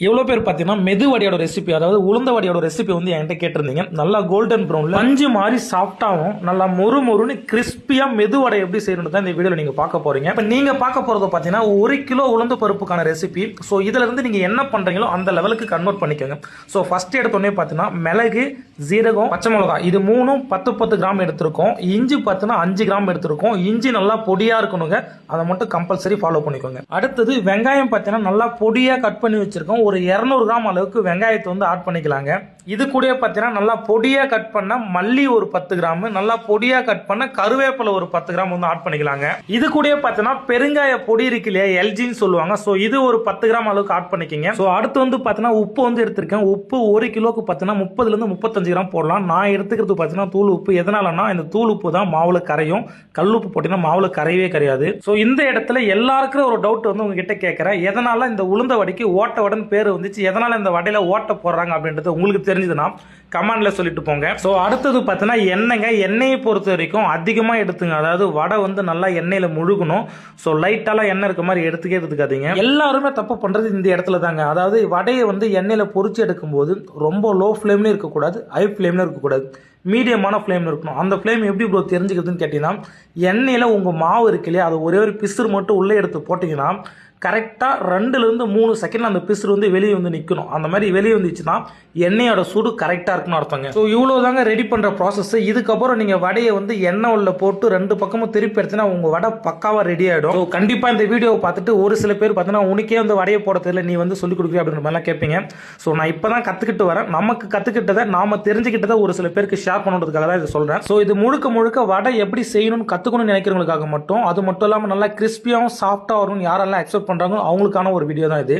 எவ்வளோ பேர் பார்த்தீங்கன்னா மெது வடையோட ரெசிபி அதாவது உளுந்த வடையோட ரெசிபி வந்து என்கிட்ட கேட்டிருந்தீங்க. நல்லா கோல்டன் ப்ரௌனில் அஞ்சு மாதிரி சாஃப்டாகவும் நல்லா மொறு மொறுன்னு கிறிஸ்பியாக மெது வடை எப்படி செய்யணும் தான் இந்த வீடியோவில் நீங்கள் பார்க்க போகிறீங்க இப்போ நீங்கள் பார்க்க போகிறது பார்த்தீங்கன்னா ஒரு கிலோ உளுந்த பருப்புக்கான ரெசிபி ஸோ இதில் இருந்து நீங்கள் என்ன பண்ணுறீங்களோ அந்த லெவலுக்கு கன்வெர்ட் பண்ணிக்கோங்க. ஸோ ஃபஸ்ட்டு எடுத்தோடனே பார்த்தீங்கன்னா மிளகு ஜீரகம் பச்சை மிளகா இது மூணும் பத்து பத்து கிராம் எடுத்திருக்கோம். இஞ்சி பார்த்தீங்கன்னா அஞ்சு கிராம் எடுத்திருக்கோம். இஞ்சி நல்லா பொடியாக இருக்கணுங்க. அதை மட்டும் கம்பல்சரி ஃபாலோ பண்ணிக்கோங்க. அடுத்தது வெங்காயம் பார்த்தீங்கன்னா நல்லா பொடியாக கட் பண்ணி வச்சிருக்கோம். ஒரு இரநூறு கிராம் அளவுக்கு வெங்காயத்தை வந்து ஆட் பண்ணிக்கலாங்க. இது கூட பார்த்தீங்கன்னா நல்லா பொடியாக கட் பண்ண மல்லி ஒரு பத்து கிராம் நல்லா பொடியாக கட் பண்ண கருவேப்பிலை ஒரு பத்து கிராம் வந்து ஆட் பண்ணிக்கலாங்க. இது கூட பார்த்தீங்கன்னா பெருங்காய பொடி இருக்கு இல்லையா எல்ஜின்னு சொல்லுவாங்க. ஸோ இது ஒரு பத்து கிராம் அளவுக்கு ஆட் பண்ணிக்கிங்க. ஸோ அடுத்து வந்து பார்த்தீங்கன்னா உப்பு வந்து எடுத்திருக்கேன். உப்பு ஒரு கிலோக்கு பார்த்தீங்கன்னா முப்பதுலேருந்து முப்பத்தஞ்சு கிராம் போடலாம். நான் எடுத்துக்கிறது பார்த்தீங்கன்னா தூள் உப்பு. எதனாலனா இந்த தூள் உப்பு தான் மாவுல கரையும். கல் உப்பு போட்டிங்கன்னா மாவுல கரையவே கரையாது. ஸோ இந்த இடத்துல எல்லாருக்கும் ஒரு டவுட் வந்து உங்ககிட்ட கேட்குறேன் எதனால இந்த உளுந்த வடைக்கு ஓட்ட வடைன்னு பேர் வந்துச்சு? எதனால இந்த வடையில ஓட்ட போடுறாங்க அப்படின்றது உங்களுக்கு தெரியும் தெரிஞ்சதுன்னா கமெண்டில் சொல்லிட்டு போங்க. ஸோ அடுத்தது பார்த்தீங்கன்னா எண்ணெய்ங்க எண்ணெயை பொறுத்த வரைக்கும் அதிகமாக எடுத்துங்க. அதாவது வடை வந்து நல்லா எண்ணெயில் முழுகணும். ஸோ லைட்டாலாம் எண்ணெய் இருக்க மாதிரி எடுத்துக்கே எடுத்துக்காதீங்க. எல்லாருமே தப்பு பண்ணுறது இந்த இடத்துல தாங்க. அதாவது வடையை வந்து எண்ணெயில் பொறிச்சு எடுக்கும்போது ரொம்ப லோ ஃப்ளேம்லேயும் இருக்கக்கூடாது ஹை ஃப்ளேம்லேயும் இருக்கக்கூடாது. மீடியமான ஃப்ளேமில் இருக்கணும். அந்த ஃப்ளேம் எப்படி ப்ரோ தெரிஞ்சுக்கிறதுன்னு கேட்டிங்கன்னா எண்ணெயில் உங்கள் மாவு இருக்கு இல்லையா அதை ஒரே ஒரு பிசுறு மட்டும் உள்ளே எடுத்து போட்டிங்கன்னா கரெக்டாக ரெண்டுலேருந்து மூணு செகண்டில் அந்த பிசுறு வந்து வெளியே வந்து நிற்கணும் அந்த மாதிரி வெளியே வந்துச்சுன்னா எண்ணெயோட சூடு கரெக்டாக இருக்குன்னு அர்த்தங்க. ஸோ இவ்வளோ தாங்க ரெடி பண்ணுற ப்ராசஸ் இதுக்கப்புறம் நீங்கள் வடையை வந்து எண்ணெய் உள்ள போட்டு ரெண்டு பக்கமும் திருப்பி எடுத்தீங்கன்னா உங்கள் வடை பக்காவாக ரெடி ஆகிடும் ஸோ கண்டிப்பாக இந்த வீடியோவை பார்த்துட்டு ஒரு சில பேர் பார்த்தீங்கன்னா உனக்கே வந்து வடையை போட தெரியல நீ வந்து சொல்லிக் கொடுக்குற அப்படின்ற மாதிரிலாம் கேட்பீங்க. ஸோ நான் இப்போ தான் கற்றுக்கிட்டு வரேன். நமக்கு கற்றுக்கிட்டதை நாம் தெரிஞ்சுக்கிட்டதை ஒரு சில பேருக்கு ஷேர் பண்ணுறதுக்காக தான் இதை சொல்கிறேன் ஸோ இது முழுக்க முழுக்க வடை எப்படி செய்யணும்னு கற்றுக்கணும்னு நினைக்கிறவங்களுக்காக மட்டும் அது மட்டும் இல்லாமல் நல்லா கிறிஸ்பியாகவும் சாஃப்டாக வரும்னு யாரெல்லாம் எக்ஸ்பெக்ட் பண்ணுறாங்களோ அவங்களுக்கான ஒரு வீடியோ தான் இது.